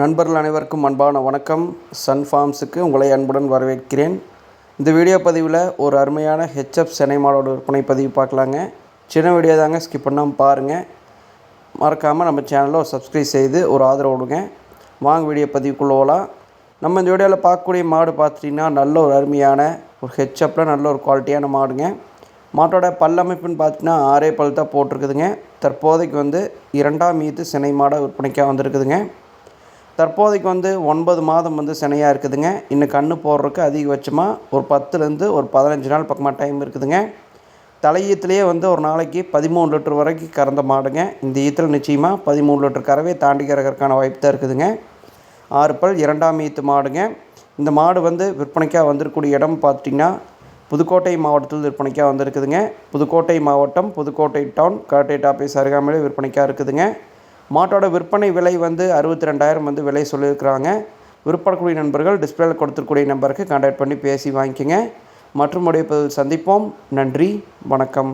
நண்பர்கள் அனைவருக்கும் அன்பான வணக்கம். சன் ஃபார்ம்ஸுக்கு உங்களை அன்புடன் வரவேற்கிறேன். இந்த வீடியோ பதிவில் ஒரு அருமையான ஹெச்எஃப் சென்னை மாடோட விற்பனை பதிவு பார்க்கலாங்க. சின்ன வீடியோ தாங்க ஸ்கிப் பண்ணாமல் பாருங்கள் மறக்காமல் நம்ம சேனலை ஒரு சப்ஸ்கிரைப் செய்து ஒரு ஆதரவு கொடுங்க. வாங்க வீடியோ பதிவுக்குள்ளே போகலாம் நம்ம இந்த வீடியோவில் பார்க்கக்கூடிய மாடு பார்த்துட்டிங்கன்னா நல்ல ஒரு அருமையான ஒரு ஹெச்எப்பில் நல்ல ஒரு குவாலிட்டியான மாடுங்க. மாட்டோட பல்லமைப்புன்னு பார்த்தீங்கன்னா ஆறே பல் தான் போட்டிருக்குதுங்க. தற்போதைக்கு வந்து இரண்டாம் மீது சினை மாடாக விற்பனைக்காக வந்திருக்குதுங்க. தற்போதைக்கு வந்து ஒன்பது மாதம் வந்து சினையாக இருக்குதுங்க. இன்னும் கன்று போடுறதுக்கு அதிகபட்சமாக ஒரு பத்துலேருந்து ஒரு பதினஞ்சு நாள் பக்கமாக டைம் இருக்குதுங்க. தலையீத்துலேயே வந்து ஒரு நாளைக்கு பதிமூணு லிட்டர் வரைக்கும் கறந்த மாடுங்க. இந்த ஈத்தில் நிச்சயமாக பதிமூணு லிட்டர் கறவை தாண்டி கறக்கிறதுக்கான வாய்ப்பு தான் இருக்குதுங்க. ஆறு பல் இரண்டாம் ஈத்து மாடுங்க. இந்த மாடு வந்து விற்பனைக்காக வந்திருக்கக்கூடிய இடம் பார்த்துட்டிங்கன்னா புதுக்கோட்டை மாவட்டத்தில் விற்பனைக்காக வந்திருக்குதுங்க. புதுக்கோட்டை மாவட்டம் புதுக்கோட்டை டவுன் கலெக்டரேட் ஆஃபீஸ் அருகாமையிலே விற்பனைக்காக இருக்குதுங்க. மாட்டோட விற்பனை விலை வந்து அறுபத்தி ரெண்டாயிரம் வந்து விலை சொல்லியிருக்கிறாங்க. விற்பனக்கூடிய நண்பர்கள் டிஸ்பிளேல கொடுத்துருக்கூடிய நம்பருக்கு கான்டாக்ட் பண்ணி பேசி வாங்கிக்கோங்க. மற்றும் உடைய சந்திப்போம். நன்றி வணக்கம்.